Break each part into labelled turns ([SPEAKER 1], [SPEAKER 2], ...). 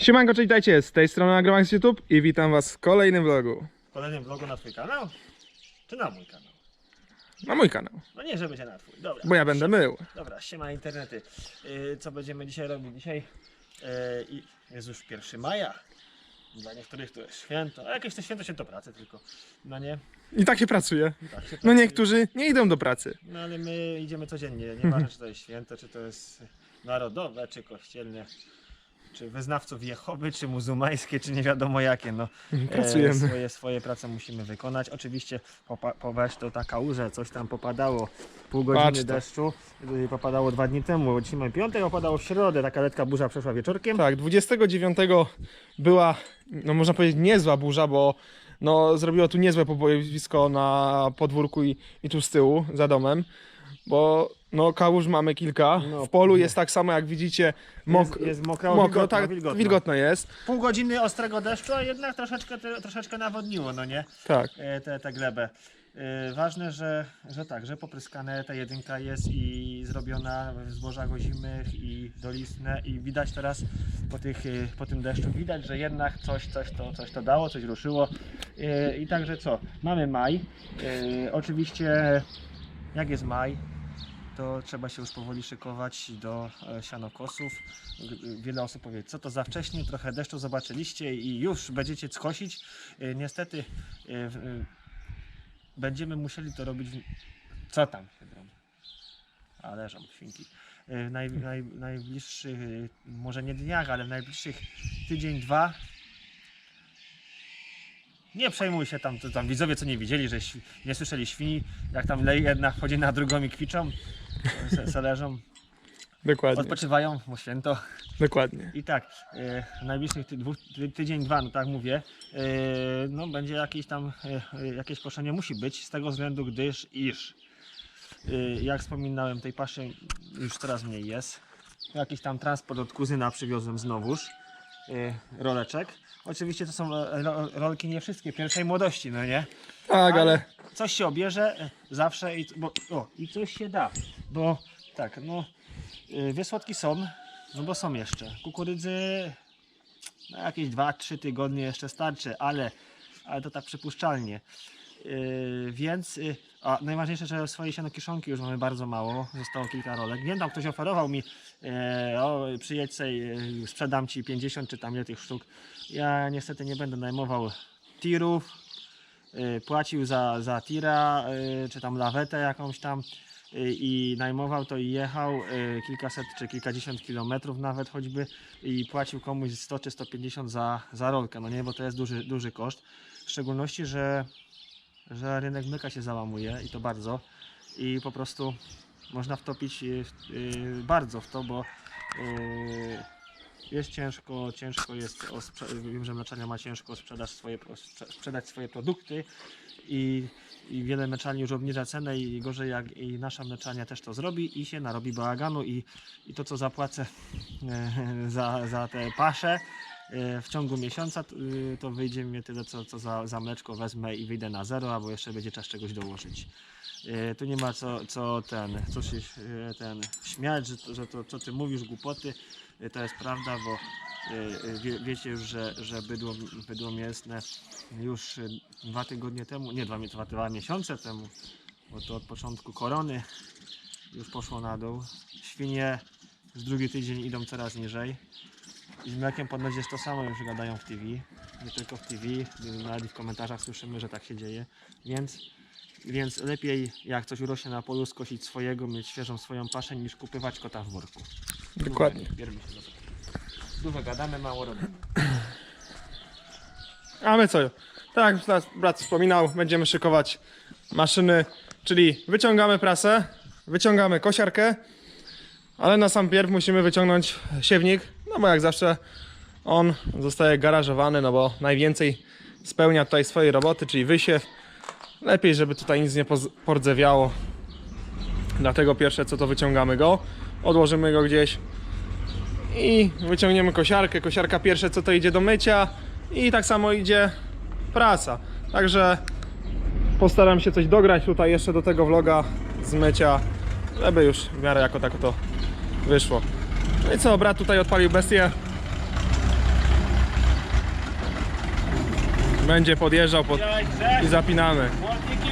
[SPEAKER 1] Siemanko, cześć, dajcie, z tej strony Agromax YouTube i witam was w kolejnym vlogu.
[SPEAKER 2] W kolejnym vlogu na twój kanał? Czy na mój kanał?
[SPEAKER 1] Na mój kanał,
[SPEAKER 2] No nie, żeby się na twój. Dobra.
[SPEAKER 1] bo ja będę mył.
[SPEAKER 2] Dobra, siema internety. Yy, co będziemy dzisiaj robić? Dzisiaj yy, jest już 1 maja. Dla niektórych to jest święto. A jakieś to święto, święto pracy tylko. No nie?
[SPEAKER 1] I tak się pracuje.
[SPEAKER 2] I tak się
[SPEAKER 1] No
[SPEAKER 2] pracuje.
[SPEAKER 1] niektórzy nie idą do pracy.
[SPEAKER 2] No ale my idziemy codziennie. Nieważne czy to jest święto, czy to jest narodowe, czy kościelne. Czy wyznawców Jehowy, czy muzułmańskie, czy nie wiadomo jakie. No,
[SPEAKER 1] Pracujemy.
[SPEAKER 2] E, swoje, swoje prace musimy wykonać. Oczywiście popa- popaść to taka łże, coś tam popadało. Pół
[SPEAKER 1] Patrz
[SPEAKER 2] godziny
[SPEAKER 1] to.
[SPEAKER 2] deszczu. y, Popadało dwa dni temu. Dzisiaj mamy piątek, popadało w środę. Taka lekka burza przeszła wieczorkiem.
[SPEAKER 1] Tak, 29 była, no można powiedzieć, niezła burza, bo no, zrobiło tu niezłe pobojowisko na podwórku i, i tu z tyłu, za Bo no kałuż mamy kilka.
[SPEAKER 2] No.
[SPEAKER 1] W polu jest tak samo jak widzicie, mok
[SPEAKER 2] jest, jest mokro,
[SPEAKER 1] mokro,
[SPEAKER 2] wilgotno,
[SPEAKER 1] tak,
[SPEAKER 2] wilgotno.
[SPEAKER 1] wilgotno jest.
[SPEAKER 2] Pół godziny ostrego deszczu, a jednak troszeczkę, te- troszeczkę nawodniło, no nie?
[SPEAKER 1] Tak.
[SPEAKER 2] E, Tę te glebę. E, Ważne, że, że tak, że popryskane ta jedynka jest i zrobiona w zbożach ozimych i dolistne i widać teraz po, tych, e, po tym deszczu, widać, że jednak coś, coś, to, coś to dało, coś ruszyło E, i także co, mamy maj, E, oczywiście jak jest maj, to trzeba się już powoli szykować do e, sianokosów. Wiele osób powie, co to za wcześnie, trochę deszczu zobaczyliście i już będziecie skosić. E, Niestety e, będziemy musieli to robić. w- Co tam się robi? A leżą świnki. W naj, naj, najbliższych, może nie dniach, ale w najbliższych tydzień, dwa. Nie przejmuj się tam, tam widzowie co nie widzieli, że świ- nie słyszeli świni, jak tam le- jedna chodzi na drugą i kwiczą, se, se leżą,
[SPEAKER 1] Dokładnie.
[SPEAKER 2] odpoczywają, bo święto.
[SPEAKER 1] Dokładnie.
[SPEAKER 2] I tak, e, w najbliższych ty, dwóch, ty, tydzień, dwa, no tak mówię, e, no będzie jakieś tam, e, e, jakieś koszenie musi być, z tego względu, gdyż iż, e, jak wspominałem, tej paszy już coraz mniej jest. Jakiś tam transport od kuzyna przywiozłem znowuż, roleczek. Oczywiście to są e, ro, rolki nie wszystkie, pierwszej młodości, no nie?
[SPEAKER 1] Tak, ale
[SPEAKER 2] coś się obierze e, zawsze i, bo, o, i coś się da, bo tak, no y, wiesłodki są, no bo są jeszcze, kukurydzy na jakieś 2-3 tygodnie jeszcze starczy, ale, ale to tak przypuszczalnie. Yy, więc, y, a najważniejsze, że swojej sianokiszonki już mamy bardzo mało, zostało kilka rolek. Wiem, tam ktoś oferował mi, e, o przyjedź e, sprzedam ci 50 czy tam ile tych sztuk. Ja niestety nie będę najmował tirów, y, płacił za, za tira, y, czy tam lawetę jakąś tam y, i najmował to i jechał y, kilkaset czy kilkadziesiąt kilometrów nawet choćby i płacił komuś 100 czy 150 za, za rolkę, no nie, bo to jest duży, duży koszt. W szczególności, że, że rynek mleka się załamuje i to bardzo. I po prostu można wtopić y, y, bardzo w to, bo y, jest ciężko, ciężko jest, o wiem, że mleczarnia ma ciężko sprzedać swoje, sprzedać swoje produkty i, i wiele mleczarni już obniża cenę i gorzej jak i nasza mleczarnia też to zrobi i się narobi bałaganu i, i to co zapłacę za, za te pasze w ciągu miesiąca y, to wyjdzie mi tyle co, co za, za mleczko wezmę i wyjdę na zero, albo jeszcze będzie czas czegoś dołożyć. E, Tu nie ma co, co ten, co się e, ten śmiać, że to, że to co ty mówisz głupoty, e, to jest prawda, bo e, e, wie, wiecie już, że, że bydło, bydło mięsne już e, dwa tygodnie temu, nie dwa, dwa, dwa miesiące temu, bo to od początku korony już poszło na dół. Świnie już drugi tydzień idą coraz niżej. I z mlekiem ponoć jest to samo, już gadają w TV. Nie tylko w TV, nawet i w komentarzach słyszymy, że tak się dzieje. Więc, więc lepiej jak coś urośnie na polu, skosić swojego, mieć świeżą swoją paszę, niż kupywać kota w worku.
[SPEAKER 1] dokładnie.
[SPEAKER 2] Bierzmy się do tego. Dużo gadamy, mało robimy.
[SPEAKER 1] A my co? Tak jak brat wspominał, będziemy szykować maszyny, czyli wyciągamy prasę, wyciągamy kosiarkę, ale na sam pierw musimy wyciągnąć siewnik, no bo jak zawsze on zostaje garażowany, no bo najwięcej spełnia tutaj swojej roboty, czyli wysiew. Lepiej, żeby tutaj nic nie pordzewiało. Dlatego pierwsze co to wyciągamy go, odłożymy go gdzieś i wyciągniemy kosiarkę. Kosiarka pierwsze co to idzie do mycia i tak samo idzie prasa. Także postaram się coś dograć tutaj jeszcze do tego vloga z mycia, żeby już w miarę jako tako to wyszło. No i co, brat tutaj odpalił bestię. Będzie podjeżdżał pod... i zapinamy.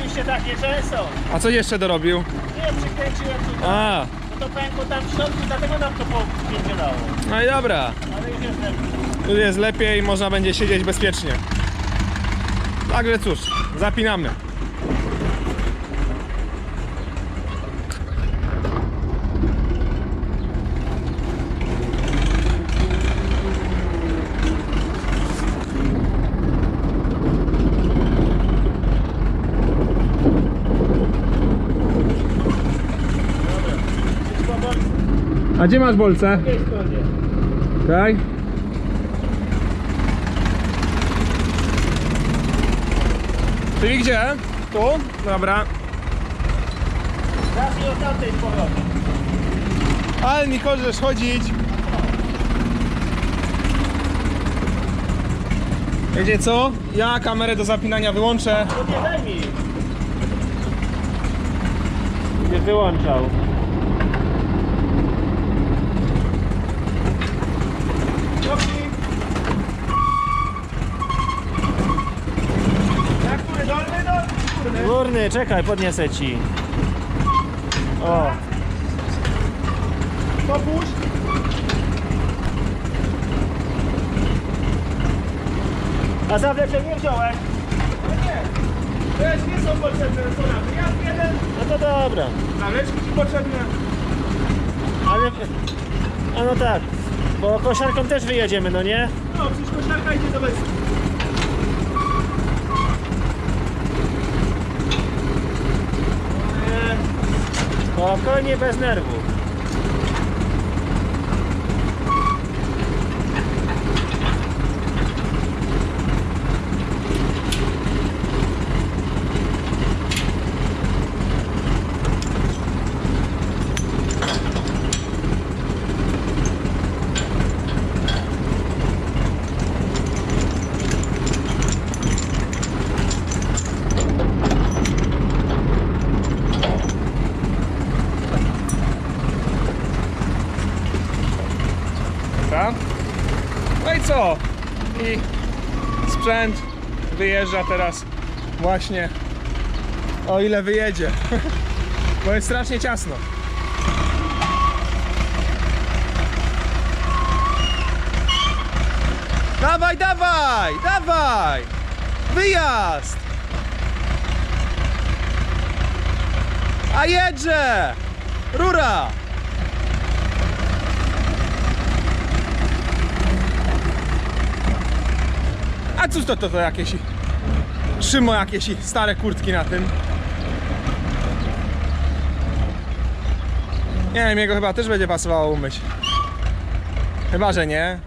[SPEAKER 2] Już się takie często.
[SPEAKER 1] A co jeszcze dorobił?
[SPEAKER 2] Nie, przykręciłem tutaj.
[SPEAKER 1] A,
[SPEAKER 2] no to pękło tam w środku, dlatego nam to podpierdzielało.
[SPEAKER 1] no i dobra.
[SPEAKER 2] Ale już jest lepiej.
[SPEAKER 1] Tu jest lepiej, można będzie siedzieć bezpiecznie. Także cóż, zapinamy. A gdzie masz bolce? Tak. Czyli gdzie? Tu? Dobra.
[SPEAKER 2] Zacznij od tamtej powrotem.
[SPEAKER 1] Ale nie możesz chodzić. Wiecie co? Ja kamerę do zapinania wyłączę.
[SPEAKER 2] Nie daj mi. Nie wyłączał. Górny, czekaj, podniosę ci. O,
[SPEAKER 1] To puść.
[SPEAKER 2] a zawleczek nie wziąłeś?
[SPEAKER 1] Wiesz, nie są potrzebne restoraty. Ja jeden.
[SPEAKER 2] No to dobra.
[SPEAKER 1] Nawleczki ci potrzebne.
[SPEAKER 2] Ale... A no tak, bo kosiarką też wyjedziemy, no nie?
[SPEAKER 1] No, przecież koszarka idzie do
[SPEAKER 2] Spokojnie, bez nerwu.
[SPEAKER 1] No i co? I sprzęt wyjeżdża teraz właśnie o ile wyjedzie. Bo jest strasznie ciasno. Dawaj, dawaj, dawaj! Wyjazd! A jedże! Rura! A cóż to, to, to jakieś... Trzymo jakieś stare kurtki na tym. Nie wiem, jego chyba też będzie pasowało umyć. Chyba, że nie.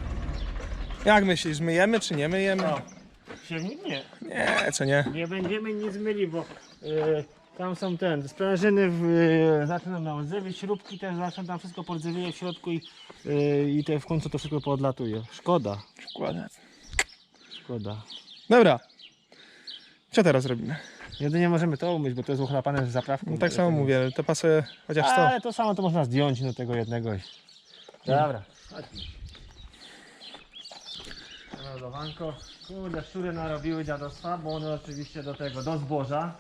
[SPEAKER 1] Jak myślisz, myjemy czy nie myjemy?
[SPEAKER 2] O, siewnik nie.
[SPEAKER 1] Nie, co nie.
[SPEAKER 2] Nie będziemy nic myli, bo y, tam są ten, sprężyny w, y, zaczną nam śrubki też zaczną tam wszystko pordzewieje w środku i, y, i te w końcu to wszystko poodlatuje. Szkoda,
[SPEAKER 1] Przykładę.
[SPEAKER 2] Szkoda.
[SPEAKER 1] Dobra. Co teraz robimy?
[SPEAKER 2] Jedynie możemy to umyć, bo to jest uchlapane z zaprawką.
[SPEAKER 1] No tak samo mówię, to pasuje chociaż to.
[SPEAKER 2] Ale to samo to można zdjąć do tego jednego. i- Dobra. chodźmy. Lodowanko. Kurde, szczury narobiły dziadostwa, bo one oczywiście do tego, do zboża.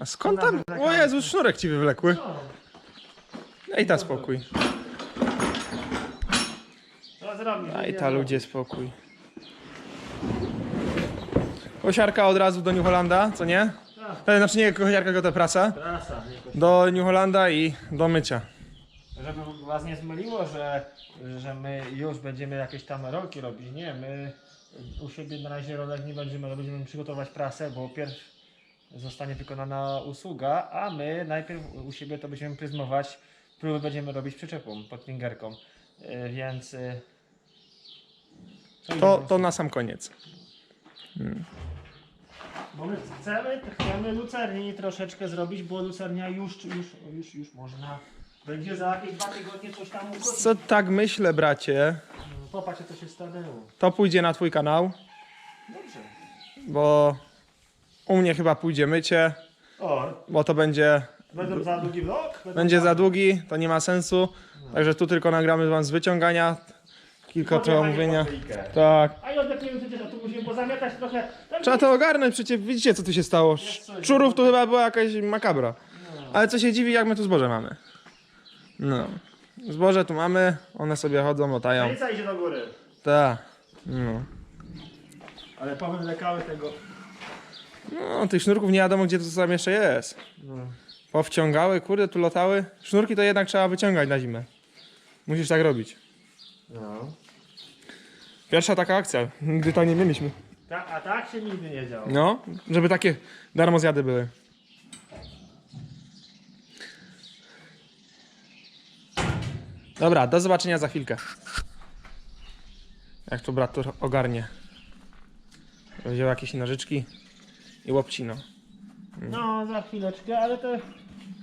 [SPEAKER 1] A skąd tam? O Jezus, sznurek ci wywlekły.
[SPEAKER 2] No,
[SPEAKER 1] Daj ta spokój.
[SPEAKER 2] co zrobić?
[SPEAKER 1] Daj ta ludzie spokój. Kosiarka od razu do New Hollanda, co nie?
[SPEAKER 2] Tak.
[SPEAKER 1] E, Znaczy nie kosiarka, tylko ta prasa.
[SPEAKER 2] Prasa.
[SPEAKER 1] Do New Hollanda i do mycia.
[SPEAKER 2] Żeby was nie zmyliło, że, że my już będziemy jakieś tam rolki robić. Nie, my u siebie na razie rolek nie będziemy robić, będziemy przygotować prasę, bo pierw zostanie wykonana usługa, a my najpierw u siebie to będziemy pryzmować, próby będziemy robić przyczepą pod fingerką. Yy, Więc yy,
[SPEAKER 1] To, to na sam koniec.
[SPEAKER 2] Bo my chcemy, chcemy lucerni troszeczkę zrobić, bo lucernia już, już, już, już można. Będzie za jakieś dwa tygodnie coś tam ukosić.
[SPEAKER 1] Co tak myślę, bracie,
[SPEAKER 2] Popatrz, co się stanęło.
[SPEAKER 1] to pójdzie na twój kanał,
[SPEAKER 2] Dobrze.
[SPEAKER 1] bo u mnie chyba pójdzie mycie,
[SPEAKER 2] O,
[SPEAKER 1] bo to będzie,
[SPEAKER 2] będą za długi vlog? Będą
[SPEAKER 1] będzie za długi, to nie ma sensu. Także tu tylko nagramy wam z wyciągania. kilka.
[SPEAKER 2] Podjechanie pod
[SPEAKER 1] Tak.
[SPEAKER 2] A i odepniemy pozamiatać trochę. Tam
[SPEAKER 1] Trzeba to ogarnąć, przecież widzicie co tu się stało. Sz- Szczurów tu chyba była jakaś makabra. Ale co się dziwi, jak my tu zboże mamy. No. Zboże tu mamy, one sobie chodzą, latają.
[SPEAKER 2] Granica idzie do góry.
[SPEAKER 1] Tak. No.
[SPEAKER 2] Ale powywlekały tego.
[SPEAKER 1] no, tych sznurków nie wiadomo gdzie to tam jeszcze jest. Powciągały, kurde, tu latały. Sznurki to jednak trzeba wyciągać na zimę. Musisz tak robić.
[SPEAKER 2] No.
[SPEAKER 1] Pierwsza taka akcja, nigdy tak nie mieliśmy.
[SPEAKER 2] Ta, a tak się nigdy nie działo.
[SPEAKER 1] No, żeby takie darmozjady były. Dobra, do zobaczenia za chwilkę. Jak tu brat tu ogarnie. Wziął jakieś nożyczki i łopcino.
[SPEAKER 2] No, za chwileczkę, ale to.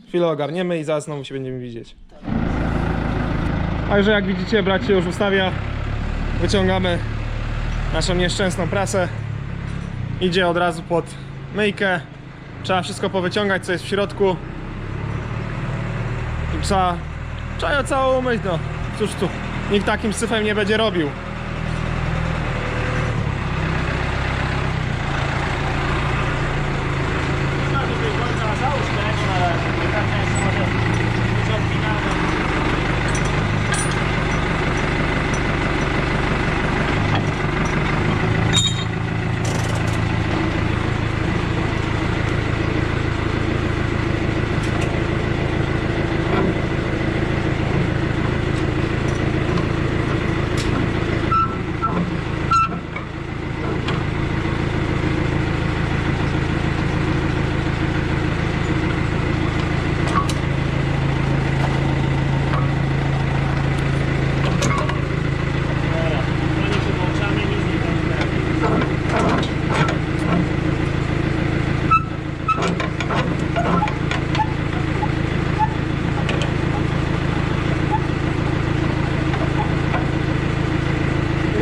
[SPEAKER 1] Chwilę ogarniemy i zaraz znowu się będziemy widzieć. Także jak widzicie, brat się już ustawia. Wyciągamy naszą nieszczęsną prasę. Idzie od razu pod myjkę. Trzeba wszystko powyciągać, co jest w środku. I trzeba, trzeba ją całą umyć, no. Cóż tu, nikt takim syfem nie będzie robił.
[SPEAKER 2] No, tutaj końca na załóżkę, nie na razie. bo Tak jest może być odpinane. Dobra, koniec się włączamy, nic nie będzie.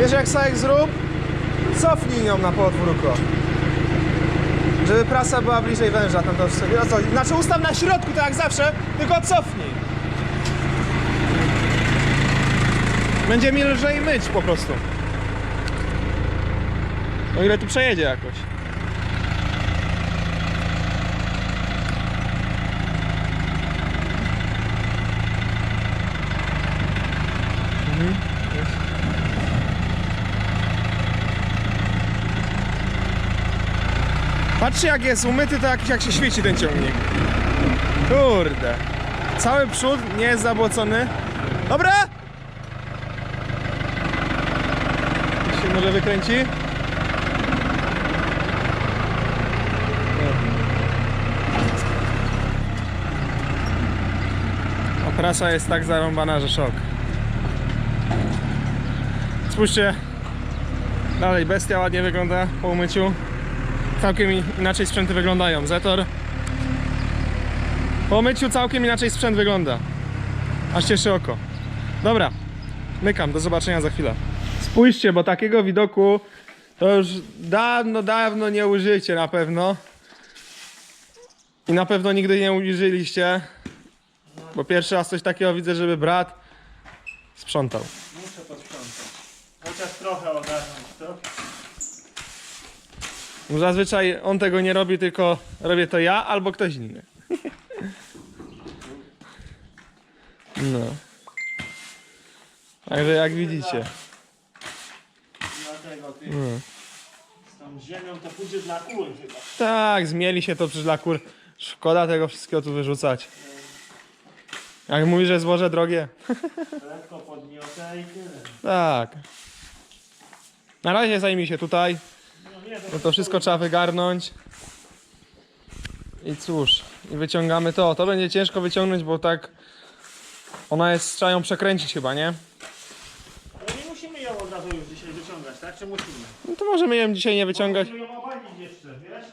[SPEAKER 1] Wiesz jak Sajek zrób? Cofnij ją na podwórko. Żeby prasa była bliżej węża, tam to sobie. Co? Znaczy ustaw na środku, tak jak zawsze, tylko cofnij. Będzie mi lżej myć po prostu. O ile tu przejedzie jakoś. Patrzcie jak jest umyty, to jakiś jak się świeci ten ciągnik. Kurde. Cały przód nie jest zabłocony. Dobra! Się może wykręci. A prasa jest tak zarąbana, że szok. Spójrzcie. Dalej bestia ładnie wygląda po umyciu całkiem inaczej sprzęty wyglądają. Zetor. Po myciu całkiem inaczej sprzęt wygląda. Aż cieszy oko. Dobra, mykam, do zobaczenia za chwilę. Spójrzcie, bo takiego widoku to już dawno, dawno nie użyjcie na pewno. I na pewno nigdy nie użyliście. Bo pierwszy raz coś takiego widzę, żeby brat sprzątał.
[SPEAKER 2] Muszę posprzątać. Chociaż trochę ogarnąć to.
[SPEAKER 1] Bo Zazwyczaj on tego nie robi, tylko robię to ja albo ktoś inny. No. Także jak widzicie.
[SPEAKER 2] Dlatego ty
[SPEAKER 1] No.
[SPEAKER 2] z tą ziemią to pójdzie dla kur chyba.
[SPEAKER 1] Tak, zmieli się to przy dla kur. Szkoda tego wszystkiego tu wyrzucać. Jak mówi, że zboże drogie.
[SPEAKER 2] Lekko podmiotę i tyle.
[SPEAKER 1] Tak. Na razie zajmij się tutaj.
[SPEAKER 2] No
[SPEAKER 1] to wszystko trzeba wygarnąć. I cóż, i wyciągamy to. To będzie ciężko wyciągnąć, bo tak ona jest, trzeba ją przekręcić chyba, nie?
[SPEAKER 2] Ale nie musimy ją od razu już dzisiaj wyciągać, tak? Czy musimy?
[SPEAKER 1] No to możemy ją dzisiaj nie wyciągać.
[SPEAKER 2] Musimy ją obalić jeszcze, wiesz?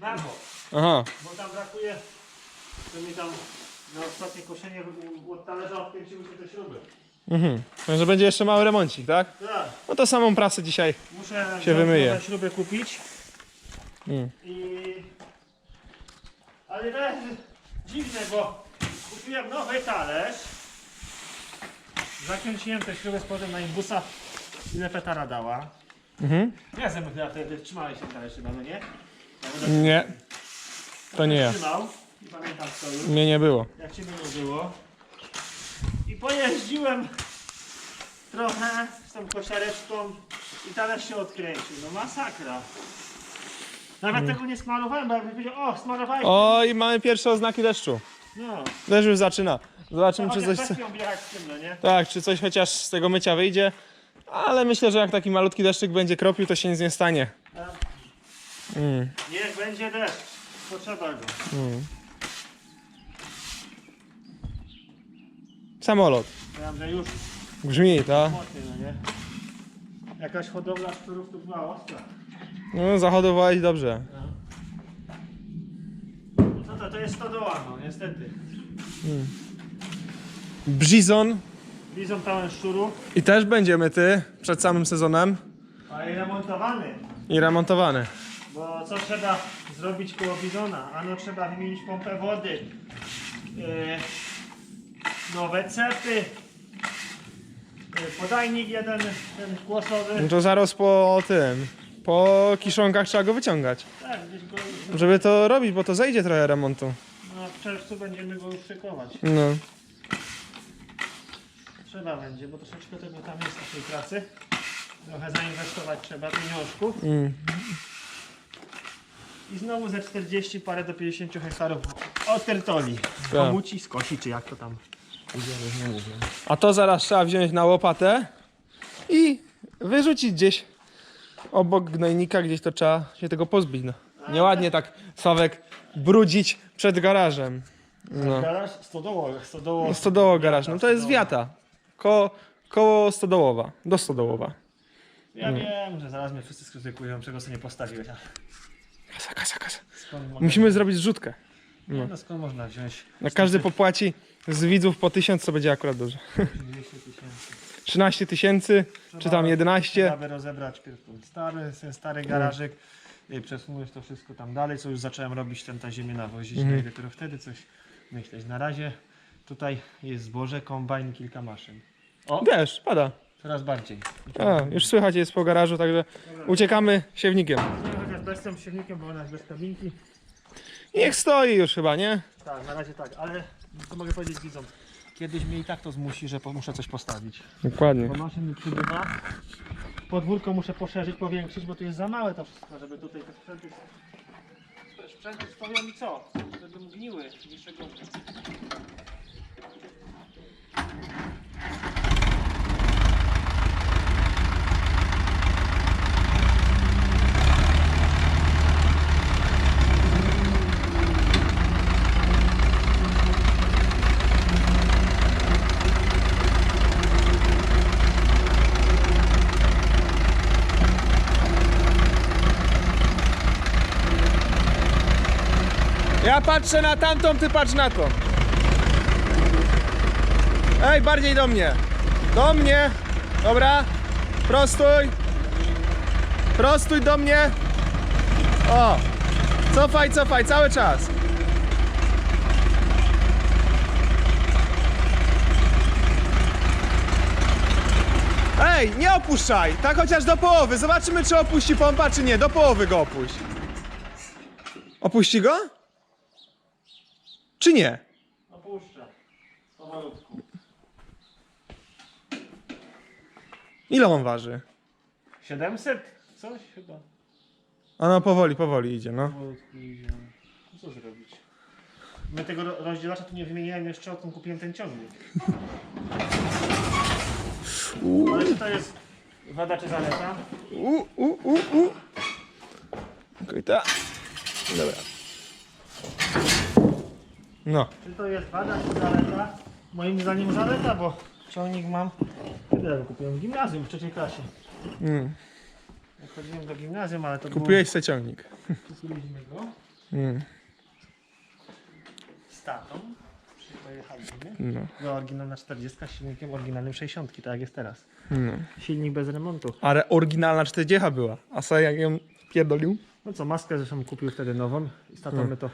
[SPEAKER 2] Na bok,
[SPEAKER 1] Aha,
[SPEAKER 2] bo tam brakuje, że mi tam na ostatnie koszenie od talerza odkręciły się te śruby.
[SPEAKER 1] Mhm. Także będzie jeszcze mały remoncik, tak?
[SPEAKER 2] Tak,
[SPEAKER 1] No to samą prasę dzisiaj.
[SPEAKER 2] muszę
[SPEAKER 1] Się wymyje.
[SPEAKER 2] śruby kupić
[SPEAKER 1] Mm.
[SPEAKER 2] i... Ale jest dziwne, bo kupiłem nowy talerz Zakręciłem tę śrubę z powrotem na imbusa. Ile petara dała?
[SPEAKER 1] Mhm.
[SPEAKER 2] Ja chyba wtedy trzymałeś się dalej chyba, no nie?
[SPEAKER 1] Nie. To nie ja.
[SPEAKER 2] Trzymał. Nie pamiętam co już.
[SPEAKER 1] Mnie nie było.
[SPEAKER 2] Jak ciebie nie było. Pojeździłem trochę z tą kosiareczką i talerz się odkręcił. No masakra. Nawet tego nie smarowałem, bo jakby powiedział, o smarowałeś.
[SPEAKER 1] O, i mamy pierwsze oznaki deszczu.
[SPEAKER 2] No.
[SPEAKER 1] Deszcz już zaczyna. Zobaczymy, czy
[SPEAKER 2] Chociaż
[SPEAKER 1] coś...
[SPEAKER 2] jechać z tym, no nie?
[SPEAKER 1] Tak, czy coś chociaż z tego mycia wyjdzie. Ale myślę, że jak taki malutki deszczyk będzie kropił, to się nic nie stanie. Mm.
[SPEAKER 2] Niech będzie deszcz. Potrzeba go.
[SPEAKER 1] Samolot.
[SPEAKER 2] Ja że już
[SPEAKER 1] Brzmi, tak?
[SPEAKER 2] no nie? Jakaś hodowla szczurów tu była ostra.
[SPEAKER 1] No, zahodowałeś dobrze.
[SPEAKER 2] Co to? To jest stodoła, no niestety.
[SPEAKER 1] Brizon.
[SPEAKER 2] Bizon pełen szczurów,
[SPEAKER 1] I też będzie myty przed samym sezonem
[SPEAKER 2] ale i remontowany.
[SPEAKER 1] i remontowany.
[SPEAKER 2] Bo co trzeba zrobić koło bizona? Ano trzeba wymienić pompę wody, yy, nowe cepy, yy, podajnik jeden, ten głosowy.
[SPEAKER 1] No to zaraz po tym, po kiszonkach trzeba go wyciągać.
[SPEAKER 2] Tak, gdzieś go,
[SPEAKER 1] Żeby to robić, bo to zejdzie trochę remontu.
[SPEAKER 2] no, w czerwcu będziemy go już szykować.
[SPEAKER 1] No.
[SPEAKER 2] Trzeba będzie, bo troszeczkę tego tam jest na tej pracy. Trochę zainwestować trzeba pieniążków.
[SPEAKER 1] Mm.
[SPEAKER 2] I znowu ze 40 parę do 50 hektarów od tertoli.
[SPEAKER 1] Tak.
[SPEAKER 2] Pomuci, skosi, czy jak to tam
[SPEAKER 1] A to zaraz trzeba wziąć na łopatę i wyrzucić gdzieś obok gnojnika, gdzieś to trzeba się tego pozbyć. No. Nieładnie tak Sławek brudzić przed garażem. No.
[SPEAKER 2] Garaż stodoło, stodoło.
[SPEAKER 1] No stodoło garaż, no to jest wiata. Ko koło stodołowa, do stodołowa.
[SPEAKER 2] Ja wiem, że zaraz mnie wszyscy skrytykują, czego sobie nie postawiłeś. a
[SPEAKER 1] Kasa, kasa, kasa.
[SPEAKER 2] Skąd mogę...
[SPEAKER 1] Musimy zrobić zrzutkę.
[SPEAKER 2] Nie, no skąd można wziąć
[SPEAKER 1] Jak każdy popłaci z widzów po tysiąc, to będzie akurat dobrze.
[SPEAKER 2] 200 tysięcy?
[SPEAKER 1] 13 tysięcy, czy tam 11.
[SPEAKER 2] Trzeba by rozebrać pierw ten stary, ten stary garażyk, i przesunąć to wszystko tam dalej, co już zacząłem robić, ten ta ziemię nawozić,
[SPEAKER 1] Mhm.
[SPEAKER 2] mhm. dopiero wtedy coś myśleć. Na razie tutaj jest zboże, kombajn, kilka maszyn. O,
[SPEAKER 1] Wiesz, pada.
[SPEAKER 2] coraz bardziej.
[SPEAKER 1] A, już słychać jest po garażu, także uciekamy siewnikiem.
[SPEAKER 2] Chociaż bez tym silnikiem, bo ona jest bez kabinki.
[SPEAKER 1] Niech stoi już chyba, nie?
[SPEAKER 2] Tak, na razie tak, ale co mogę powiedzieć widzom? Kiedyś mnie i tak to zmusi, że po- muszę coś postawić.
[SPEAKER 1] Dokładnie.
[SPEAKER 2] Bo maszyn mi przybywa. Podwórko muszę poszerzyć, powiększyć, bo tu jest za małe to wszystko, żeby tutaj te sprzęty... Sprzęty stoją i co? Żeby mgniły niższego...
[SPEAKER 1] Ja patrzę na tamtą, ty patrz na to. Ej, bardziej do mnie. Do mnie. Dobra. Prostuj. Prostuj do mnie. O. Cofaj, cofaj, cały czas. Ej, nie opuszczaj. Tak chociaż do połowy. Zobaczymy, czy opuści pompa, czy nie. Do połowy go opuść. Opuści go? Czy nie?
[SPEAKER 2] Opuszczę. Powolutku.
[SPEAKER 1] Ile on waży?
[SPEAKER 2] 700? Coś chyba.
[SPEAKER 1] A no powoli, powoli idzie, no.
[SPEAKER 2] Powolutku idzie. No co zrobić? My tego ro- rozdzielacza tu nie wymieniałem jeszcze, odkąd kupiłem ten ciągnik. Ale czy to jest wada czy zaleta?
[SPEAKER 1] U, u, u, u. Kujta. Dobra. No.
[SPEAKER 2] Czy to jest wada czy zaleta? Moim zdaniem zaleta, bo ciągnik mam... Kiedy ja go kupiłem? W gimnazjum, w trzeciej klasie.
[SPEAKER 1] Mm.
[SPEAKER 2] Jak chodziłem do gimnazjum, ale to
[SPEAKER 1] Kupiłeś sobie ciągnik.
[SPEAKER 2] było... Kupiliśmy go
[SPEAKER 1] Mm.
[SPEAKER 2] z tatą. Pojechaliśmy.
[SPEAKER 1] No.
[SPEAKER 2] Była oryginalna 40 z silnikiem oryginalnym 60, tak jak jest teraz.
[SPEAKER 1] no.
[SPEAKER 2] Silnik bez remontu.
[SPEAKER 1] Ale oryginalna 40 była. A sobie jak ją pierdolił?
[SPEAKER 2] No co, maskę zresztą kupił wtedy nową i z tatą
[SPEAKER 1] Hmm.
[SPEAKER 2] my to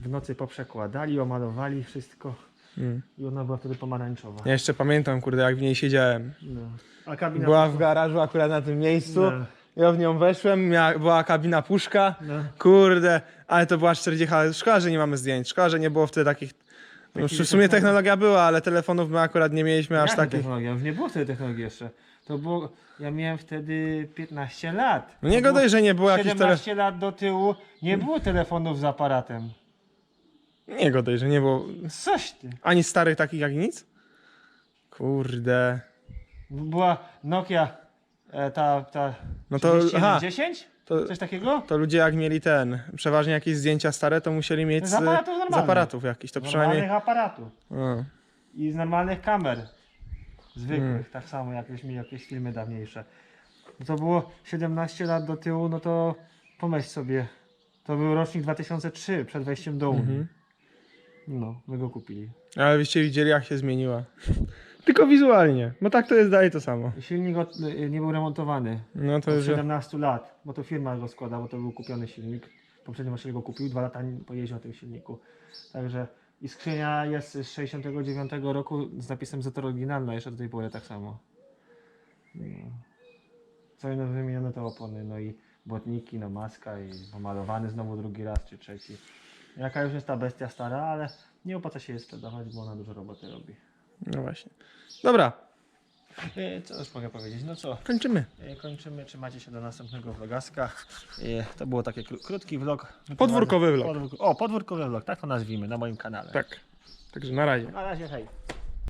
[SPEAKER 2] w nocy poprzekładali, omalowali wszystko.
[SPEAKER 1] Mm.
[SPEAKER 2] i ona była wtedy pomarańczowa.
[SPEAKER 1] Ja jeszcze pamiętam, kurde, jak w niej siedziałem.
[SPEAKER 2] No. A kabina
[SPEAKER 1] Była w garażu akurat na tym miejscu.
[SPEAKER 2] No.
[SPEAKER 1] Ja w nią weszłem, miała, była kabina puszka.
[SPEAKER 2] No.
[SPEAKER 1] Kurde, ale to była 40. Szkoda, że nie mamy zdjęć. Szkoda, że nie było wtedy takich. No,
[SPEAKER 2] Takich
[SPEAKER 1] w sumie
[SPEAKER 2] technologii.
[SPEAKER 1] technologia była, ale telefonów my akurat nie mieliśmy aż takich.
[SPEAKER 2] technologia? Nie było wtedy technologii jeszcze. To było, ja miałem wtedy 15 lat.
[SPEAKER 1] No nie
[SPEAKER 2] To było
[SPEAKER 1] gadaj, że nie było jakichś tele...
[SPEAKER 2] 17 lat do tyłu nie było telefonów z aparatem.
[SPEAKER 1] Nie gadaj, że nie było
[SPEAKER 2] Coś ty.
[SPEAKER 1] ani starych takich jak nic. Kurde.
[SPEAKER 2] Była Nokia e, ta, ta
[SPEAKER 1] No to- aha.
[SPEAKER 2] 10?
[SPEAKER 1] To,
[SPEAKER 2] Coś takiego?
[SPEAKER 1] to ludzie jak mieli ten, przeważnie jakieś zdjęcia stare, to musieli mieć
[SPEAKER 2] Z aparatów
[SPEAKER 1] z
[SPEAKER 2] normalnych.
[SPEAKER 1] aparatów jakichś, to
[SPEAKER 2] Normalnych
[SPEAKER 1] przynajmniej...
[SPEAKER 2] aparatów.
[SPEAKER 1] O.
[SPEAKER 2] I z normalnych kamer. Zwykłych,
[SPEAKER 1] Mm.
[SPEAKER 2] tak samo jak mieli jakieś filmy dawniejsze. No to było 17 lat do tyłu, no to pomyśl sobie. To był rocznik 2003, przed wejściem do Unii.
[SPEAKER 1] Mhm.
[SPEAKER 2] No, my go kupili.
[SPEAKER 1] Ale byście widzieli jak się zmieniła. Tylko wizualnie, bo tak to jest dalej to samo.
[SPEAKER 2] Silnik od, y, nie był remontowany
[SPEAKER 1] No to
[SPEAKER 2] od
[SPEAKER 1] już...
[SPEAKER 2] 17 lat, bo to firma go składa, bo to był kupiony silnik. Poprzedni maszyny go kupił, dwa lata pojeździł na tym silniku. Także i skrzynia jest z 69 roku z napisem Zetor oryginalna, jeszcze do tej pory tak samo. No. Co inne wymienione te opony, no i błotniki, no maska i pomalowany znowu drugi raz czy trzeci. Jaka już jest ta bestia stara, ale nie opłaca się jej sprzedawać, bo ona dużo roboty robi.
[SPEAKER 1] No właśnie. Dobra,
[SPEAKER 2] E, Co już mogę powiedzieć? No co?
[SPEAKER 1] kończymy.
[SPEAKER 2] E, Kończymy, trzymajcie się do następnego vlogaska. E, To było taki kró- krótki vlog.
[SPEAKER 1] Podwórkowy vlog.
[SPEAKER 2] Podwórk- O, podwórkowy vlog, tak to nazwijmy na moim kanale.
[SPEAKER 1] Tak. Także na razie.
[SPEAKER 2] Na razie, hej.